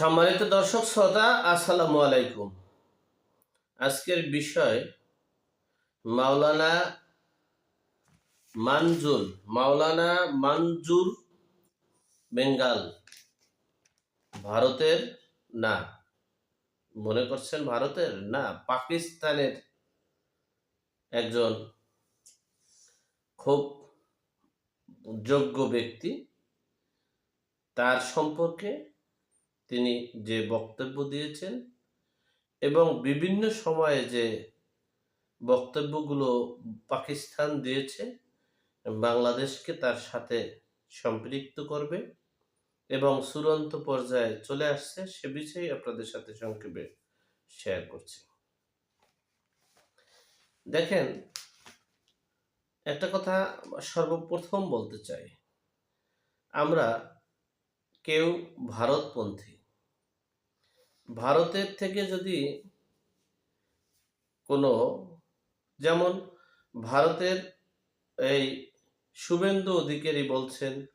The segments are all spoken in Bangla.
সম্মানিত দর্শক, শ্রোতা, আসসালামু আলাইকুম। আজকের বিষয় মাওলানা মানজুর মাওলানা মানজুর বেঙ্গাল, ভারতের, না, মনে করছেন ভারতের? না, পাকিস্তানের একজন খুব যোগ্য ব্যক্তি। তার সম্পর্কে তিনি যে বক্তব্য দিয়েছেন এবং বিভিন্ন সময়ে যে বক্তব্যগুলো পাকিস্তান দিয়েছে, বাংলাদেশকে তার সাথে সম্পৃক্ত করবে এবং চূড়ান্ত পর্যায়ে চলে আসছে সে বিষয়ে আপনাদের সাথে সংক্ষেপে শেয়ার করছি। দেখেন, একটা কথা সর্বপ্রথম বলতে চাই। আমরা কেউ ভারতপন্থী ভারতের থেকে যদি কোনো, যেমন ভারতের এই শুভেন্দু অধিকারী বলছেন,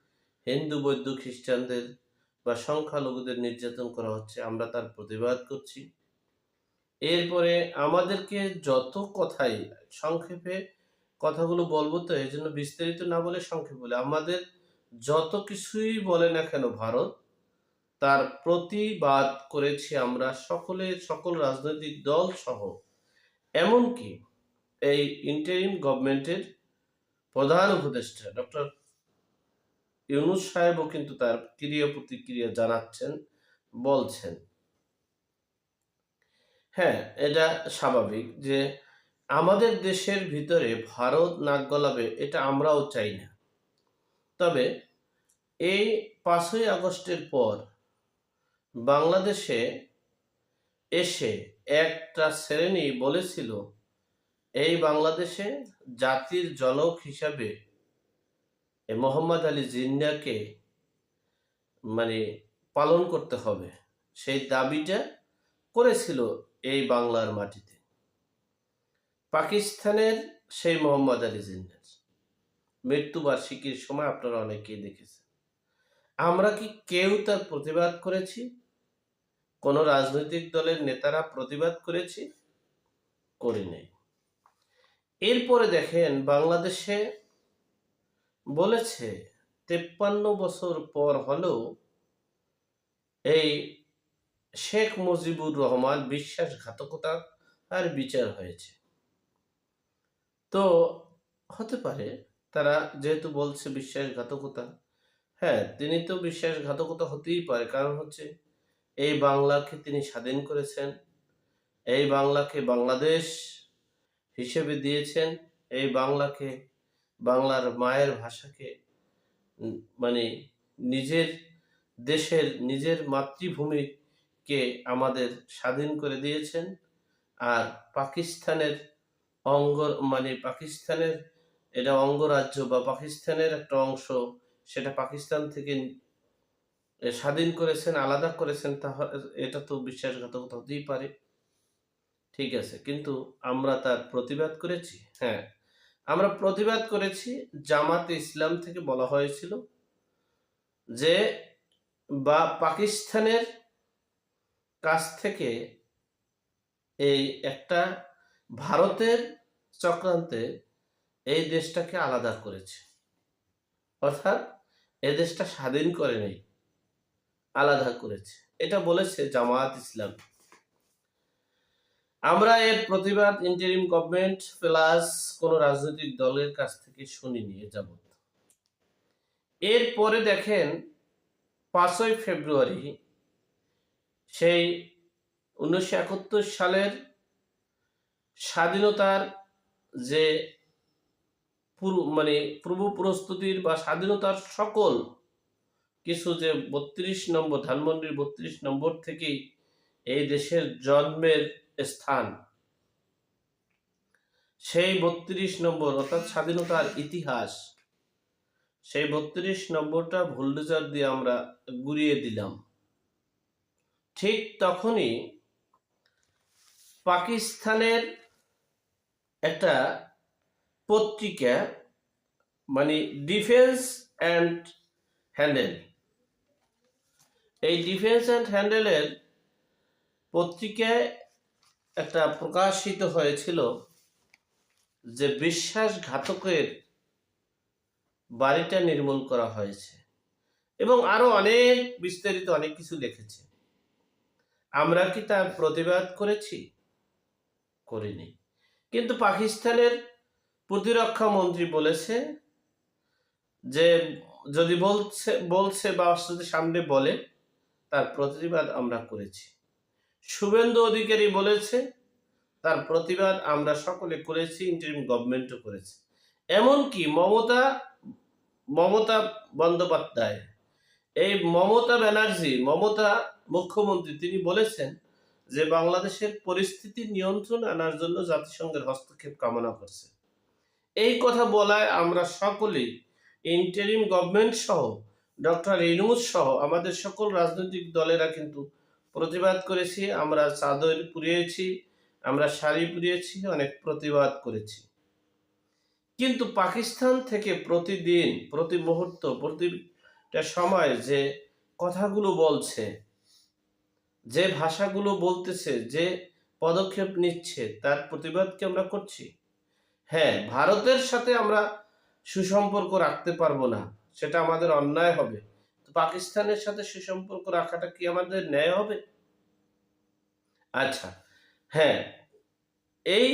হিন্দু, বৌদ্ধ খ্রিস্টানদের বা সংখ্যালঘুদের নির্যাতন করা হচ্ছে, আমরা তার প্রতিবাদ করছি। এরপরে আমাদেরকে যত কথাই সংক্ষেপে কথাগুলো বলব তো এই জন্য বিস্তারিত না বলে সংক্ষেপে বলে। আমাদের যত কিছুই বলে না কেন ভারত তার প্রতিবাদ করেছি আমরা সকলে, সকল রাজনৈতিক দল সহ। এমনকি এই ইন্টারিম গভর্নমেন্টের প্রধান উপদেষ্টা ডক্টর ইউনুস সাহেবও কিন্তু তার ক্রিয়া প্রতিক্রিয়া জানাচ্ছেন, বলছেন। হ্যাঁ এটা স্বাভাবিক যে আমাদের দেশের ভিতরে ভারত নাক গলাবে, এটা আমরাও চাই না। তবে এই পাঁচই আগস্টের পর বাংলাদেশে এসে একটা শ্রেণি বলেছিল, এই বাংলাদেশে জাতির জনক হিসাবে মোহাম্মদ আলী জিন্নাকে মানে পালন করতে হবে। সেই দাবিটা করেছিল এই বাংলার মাটিতে। পাকিস্তানের সেই মোহাম্মদ আলী জিন্নার মৃত্যুবার্ষিকীর সময় আপনারা অনেকেই দেখেছেন। আমরা কি কেউ তার প্রতিবাদ করেছি? কোন রাজনৈতিক দলের নেতারা প্রতিবাদ করেছি, করি নাই। এরপরে দেখেন, বাংলাদেশে বলেছে, তেপ্পান্ন বছর পর হলেও এই শেখ মুজিবুর রহমান বিশ্বাসঘাতকতা আর বিচার হয়েছে। তো হতে পারে, তারা যেহেতু বলছে বিশ্বাসঘাতকতা হ্যাঁ তিনি তো বিশ্বাসঘাতকতা হতেই পারে, কারণ হচ্ছে এই বাংলাকে তিনি স্বাধীন করেছেন, এই বাংলাকে বাংলাদেশ হিসেবে দিয়েছেন, এই বাংলাকে বাংলার মায়ের ভাষাকে মানে নিজের দেশের নিজের মাতৃভূমিকে আমাদের স্বাধীন করে দিয়েছেন। আর পাকিস্তানের অঙ্গ মানে পাকিস্তানের এটা অঙ্গরাজ্য বা পাকিস্তানের একটা অংশ, সেটা পাকিস্তান থেকে স্বাধীন করেছেন, আলাদা করেছেন তাহলে এটা তো বিশ্বাসঘাতকতা হতেই পারে। ঠিক আছে, কিন্তু আমরা তার প্রতিবাদ করেছি? হ্যাঁ আমরা প্রতিবাদ করেছি, জামাতে ইসলাম থেকে বলা হয়েছিল যে, বা পাকিস্তানের কাছ থেকে এই একটা ভারতের চক্রান্তে এই দেশটাকে আলাদা করেছে। অর্থাৎ, এ দেশটা স্বাধীন করে নেই। আলাদা করেছে। এটা বলেছে জামায়াত ইসলাম। আমরা এর প্রতিবাদ ইন্টারিম গভর্নমেন্ট প্লাস কোন রাজনৈতিক দলের কাছ থেকে শুনিনি এ যাবৎ। এরপরে দেখেন পাঁচই ফেব্রুয়ারি সেই উনিশশো একাত্তর সালের স্বাধীনতার যে মানে পূর্ব প্রস্তুতির বা স্বাধীনতার সকল কিছু যে বত্রিশ নম্বর, ধানমন্ডির বত্রিশ নম্বর থেকেই এই দেশের জন্মের স্থান। সেই বত্রিশ নম্বর, অর্থাৎ স্বাধীনতার ইতিহাস, সেই বত্রিশ নম্বরটা ভুলডোজার দিয়ে আমরা গুড়িয়ে দিলাম। ঠিক তখনই পাকিস্তানের একটা পত্রিকা মানে ডিফেন্স অ্যান্ড হ্যান্ডেল এই ডিফেন্স অ্যান্ড হ্যান্ডেলের পত্রিকায় একটা প্রকাশিত হয়েছিল যে বিশ্বাসঘাতকের বাড়িটা নির্মূল করা হয়েছে এবং আরও অনেক বিস্তারিত অনেক কিছু লিখেছে আমরা কি তার প্রতিবাদ করেছি? করিনি। কিন্তু পাকিস্তানের প্রতিরক্ষা মন্ত্রী বলেছে যে যদি বলছে বলছে বা সামনে বলে তার প্রতিবাদ আমরা করেছি। শুভেন্দু অধিকারী বলেছে, তার প্রতিবাদ আমরা সকলে করেছি ইন্টারিম গভর্নমেন্টও করেছে। এমনকি মমতা মমতা বন্দ্যোপাধ্যায়, এই মমতা ব্যানার্জি, মমতা মুখ্যমন্ত্রী, তিনি বলেছেন যে বাংলাদেশের পরিস্থিতি নিয়ন্ত্রণ আনার জন্য জাতিসংঘের হস্তক্ষেপ কামনা করছে। এই কথা বলায় আমরা সকলেই ইন্টারিম গভর্নমেন্ট সহ ডক্টর ইনুস সহ আমাদের সকল রাজনৈতিক দলেরা কিন্তু প্রতিবাদ করেছি, আমরা চাদর পুড়িয়েছি, আমরা শাড়ি পুড়িয়েছি, অনেক প্রতিবাদ করেছি। কিন্তু পাকিস্তান থেকে প্রতিদিন, প্রতি মুহূর্ত, প্রতিটা সময় যে কথাগুলো বলছে, যে ভাষাগুলো বলতেছে, যে পদক্ষেপ নিচ্ছে, তার প্রতিবাদ কি আমরা করছি? হ্যাঁ ভারতের সাথে আমরা সুসম্পর্ক রাখতে পারব না। সেটা আমাদের অন্যায় হবে। তো পাকিস্তানের সাথে সুসম্পর্ক রাখাটা কি আমাদের ন্যায় হবে? আচ্ছা হ্যাঁ এই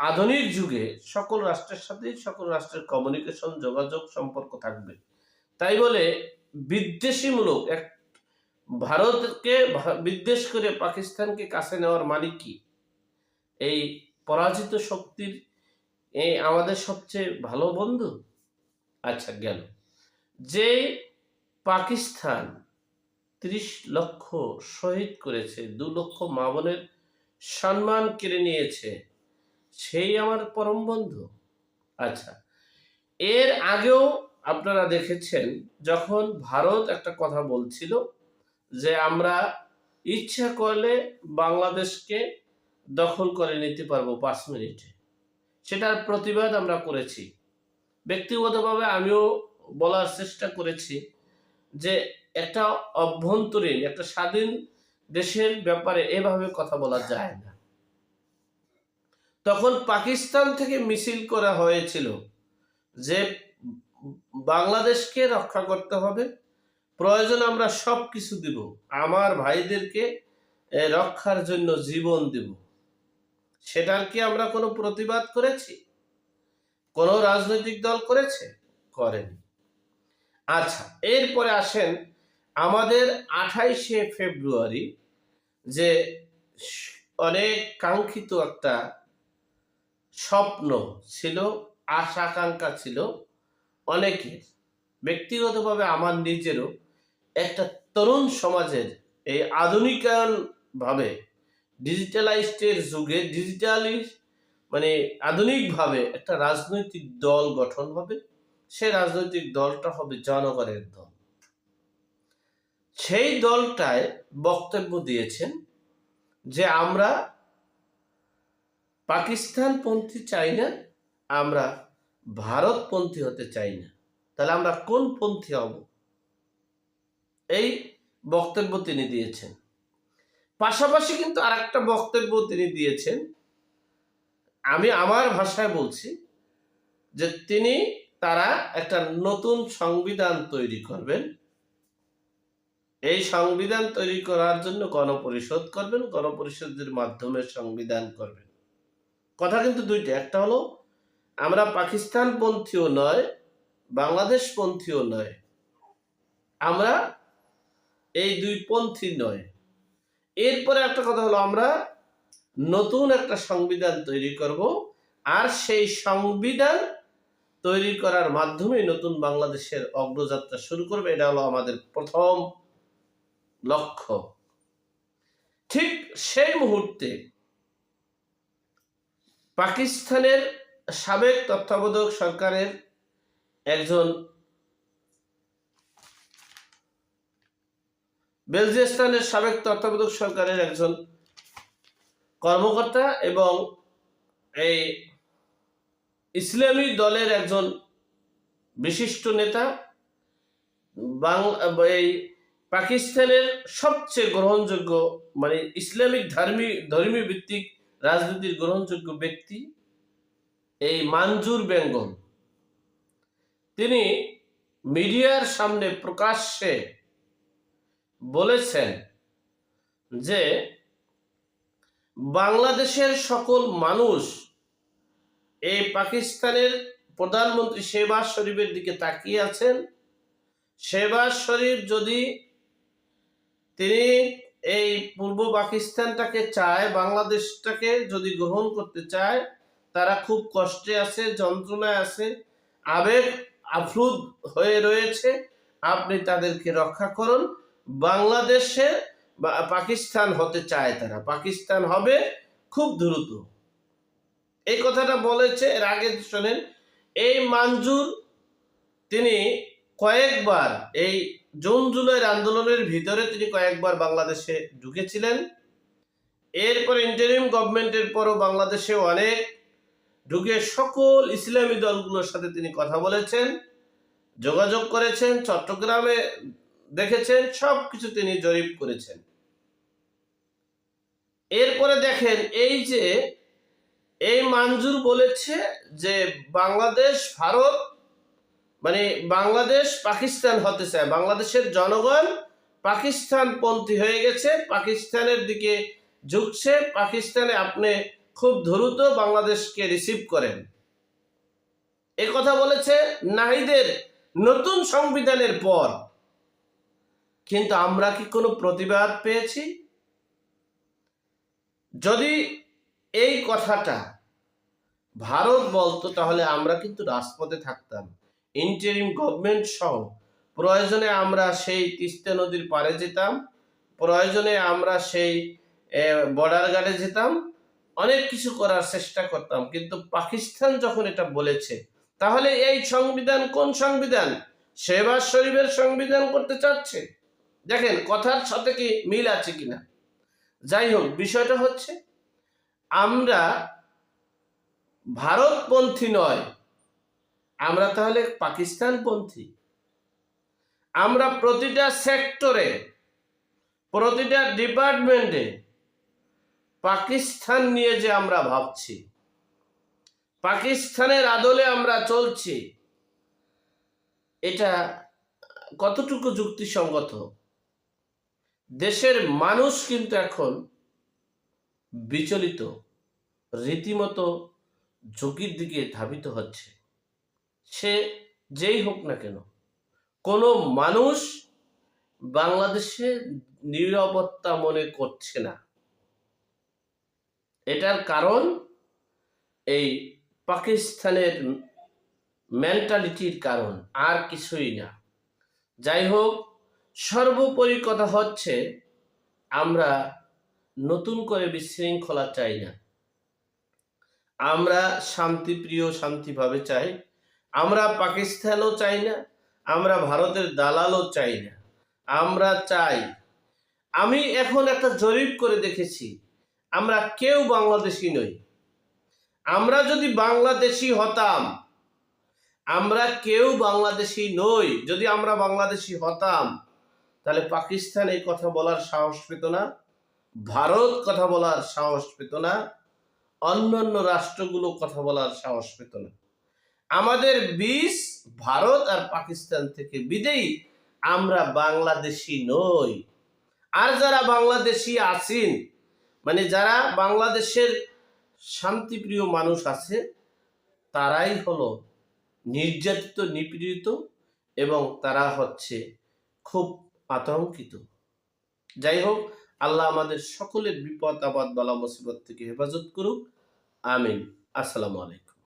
আধুনিক যুগে সকল রাষ্ট্রের সাথেই সকল রাষ্ট্রের কমিউনিকেশন যোগাযোগ সম্পর্ক থাকবে। তাই বলে বিদ্বেষীমূলক এক ভারতকে বিদ্বেষ করে পাকিস্তানকে কাছে নেওয়ার মানে কি? এই পরাজিত শক্তির এই আমাদের সবচেয়ে ভালো বন্ধু? আচ্ছা গেল। যে পাকিস্তান ত্রিশ লক্ষ শহীদ করেছে, দু লক্ষ মা বোনের সম্মান কেড়ে নিয়েছে, সেই আমার পরম বন্ধু। আচ্ছা এর আগেও আপনারা দেখেছেন যখন ভারত একটা কথা বলছিল যে আমরা ইচ্ছা করলে বাংলাদেশকে দখল করে নিতে পারব পাঁচ মিনিটে। সেটার প্রতিবাদ আমরা করেছি। ব্যক্তিগতভাবে আমিও বলার চেষ্টা করেছি যে একটা অভ্যন্তরীণ, একটা স্বাধীন দেশের ব্যাপারে এভাবে কথা বলা যায় না। তখন পাকিস্তান থেকে মিছিল করা হয়েছিল যে বাংলাদেশকে রক্ষা করতে হবে, প্রয়োজন আমরা সব কিছু দিব, আমার ভাইদেরকে রক্ষার জন্য জীবন দেব। সেটার কি আমরা কোনো প্রতিবাদ করেছি? কোনো রাজনৈতিক দল করেছে? করেনি। আচ্ছা এরপরে আসেন আমাদের আঠাইশে ফেব্রুয়ারি, যে অনেক কাঙ্ক্ষিত একটা স্বপ্ন ছিল, আশা আকাঙ্ক্ষা ছিল অনেকের। ব্যক্তিগতভাবে আমার নিজেরও একটা তরুণ সমাজের এই আধুনিকায়ন ভাবে ডিজিটালাইজডের যুগে ডিজিটালি মানে আধুনিকভাবে একটা রাজনৈতিক দল গঠন হবে। সে রাজনৈতিক দলটা হবে জনগণের দল। সেই দলটায় বক্তব্য দিয়েছেন যে আমরা পাকিস্তানপন্থী চাই না, আমরা ভারতপন্থী হতে চাই না। তাহলে আমরা কোন পন্থী হব? এই বক্তব্য তিনি দিয়েছেন। পাশাপাশি কিন্তু আর একটা বক্তব্য তিনি দিয়েছেন। আমি আমার ভাষায় বলছি যে তিনি তারা একটা নতুন সংবিধান তৈরি করবেন। এই সংবিধান তৈরি করার জন্য গণপরিষদ করবেন, গণপরিষদের মাধ্যমে সংবিধান করবেন। কথা কিন্তু দুইটা, একটা হলো আমরা পাকিস্তান পন্থীও নয় বাংলাদেশ পন্থীও নয়, আমরা এই দুই পন্থী নয়। এরপরে একটা কথা হলো আমরা নতুন একটা সংবিধান তৈরি করব, আর সেই সংবিধান তৈরি করার মাধ্যমে নতুন বাংলাদেশের অগ্রযাত্রা শুরু করবে। এটা হলো আমাদের প্রথম লক্ষ্য। ঠিক সেই মুহূর্তে পাকিস্তানের সাবেক তত্ত্বাবধায়ক সরকারের একজন বেলজিস্তানের সাবেক তত্ত্বাবধায়ক সরকারের একজন কর্মকর্তা এবং এই ইসলামী দলের একজন বিশিষ্ট নেতা বাংলা এই পাকিস্তানের সবচেয়ে গ্রহণযোগ্য মানে ইসলামিক ধর্মী ধর্মীয় ভিত্তিক রাজনীতির গ্রহণযোগ্য ব্যক্তি এই মানজুর বেঙ্গল। তিনি মিডিয়ার সামনে প্রকাশ্যে বলেছেন যে বাংলাদেশের সকল মানুষ এই পাকিস্তানের প্রধানমন্ত্রী শেহবাজ শরীফের দিকে তাকিয়ে আছেন। শেহবাজ শরীফ যদি তিনি এই পূর্ব পাকিস্তানটাকে চায়, বাংলাদেশটাকে যদি গ্রহণ করতে চায়, তারা খুব কষ্টে আছে, যন্ত্রণায় আছে, আবেগ আফ্লুদ হয়ে রয়েছে, আপনি তাদেরকে রক্ষা করুন। বাংলাদেশে পাকিস্তান হতে চায় তারা। পাকিস্তান হবে খুব দ্রুত। এই কথাটা বলেছে, এর আগে শোনেন, এই মানজুর তিনি কয়েকবার এই জুন জুলাইয়ের আন্দোলনের ভিতরে তিনি কয়েকবার বাংলাদেশে ঢুকেছিলেন। এরপর ইন্টারিম গভর্নমেন্টের পরও বাংলাদেশে অনেক ঢুকে সকল ইসলামী দলগুলোর সাথে তিনি কথা বলেছেন, যোগাযোগ করেছেন, চট্টগ্রামে দেখেছেন সব কিছু তিনি জরিপ করেছেন। এরপরে দেখেন, এই যে এই মানজুর বলেছে যে বাংলাদেশ, ভারত মানে বাংলাদেশ, পাকিস্তান হতে চায়। বাংলাদেশের জনগণ পাকিস্তান পন্থী হয়ে গেছে, পাকিস্তানের দিকে ঝুঁকছে, পাকিস্তানে আপনি খুব দ্রুত বাংলাদেশকে রিসিভ করেন। এ কথা বলেছে নাহিদের নতুন সংবিধানের পর। কিন্তু আমরা কি কোনো প্রতিবাদ পেয়েছি? যদি এই কথাটা ভারত বলতো, তাহলে আমরা কিন্তু রাজপথে থাকতাম। ইন্টারিম গভর্নমেন্ট সহ, প্রয়োজনে আমরা সেই তিস্তা নদীর পারে যেতাম, প্রয়োজনে আমরা সেই বর্ডার গার্ডে যেতাম, অনেক কিছু করার চেষ্টা করতাম। কিন্তু পাকিস্তান যখন এটা বলেছে, তাহলে এই সংবিধান কোন সংবিধান? শেহবাজ শরীফের সংবিধান করতে চাচ্ছে? দেখেন, কথার সাথে কি মিল আছে কিনা? যাই হোক, বিষয়টা হচ্ছে আমরা ভারতপন্থী নয়, আমরা তাহলে পাকিস্তানপন্থী। আমরা প্রতিটা সেক্টরে, প্রতিটা ডিপার্টমেন্টে পাকিস্তান নিয়ে যে আমরা ভাবছি, পাকিস্তানের আদলে আমরা চলছি, এটা কতটুকু যুক্তিসঙ্গত? দেশের মানুষ কিন্তু এখন বিচলিত, রীতিমতো ঝুঁকির দিকে ধাবিত হচ্ছে। সে যেই হোক না কেন, কোনো মানুষ বাংলাদেশে নিরাপত্তা মনে করছে না। এটার কারণ এই পাকিস্তানের মেন্টালিটির কারণ, আর কিছুই না। যাই হোক, সর্বোপরি কথা হচ্ছে, আমরা নতুন করে বিশৃঙ্খলা চাই না। আমরা শান্তিপ্রিয়, শান্তিভাবে চাই। আমরা পাকিস্তানও চাই না, আমরা ভারতের দালালও চাই না। আমরা চাই, আমি এখন একটা জরিপ করে দেখেছি, আমরা কেউ বাংলাদেশি নই। আমরা যদি বাংলাদেশি হতাম, আমরা কেউ বাংলাদেশি নই। যদি আমরা বাংলাদেশি হতাম, তাহলে পাকিস্তান এই কথা বলার সাহস পেত না। ভারত কথা বলার সাহস পেত না অন্যান্য রাষ্ট্রগুলো কথা বলার সাহস পেত না। আমাদের বীজ ভারত আর পাকিস্তান থেকে বিদেই আমরা বাংলাদেশি নই। আর যারা বাংলাদেশি আছেন মানে যারা বাংলাদেশের শান্তিপ্রিয় মানুষ আছে, তারাই হলো নির্যাতিত, নিপীড়িত এবং তারা হচ্ছে খুব আতঙ্কিত। যাই হোক আল্লাহ আমাদের সকলের বিপদ আপদ বলা মুসিবত থেকে হেফাজত করুক। আমিন। আসসালামু আলাইকুম।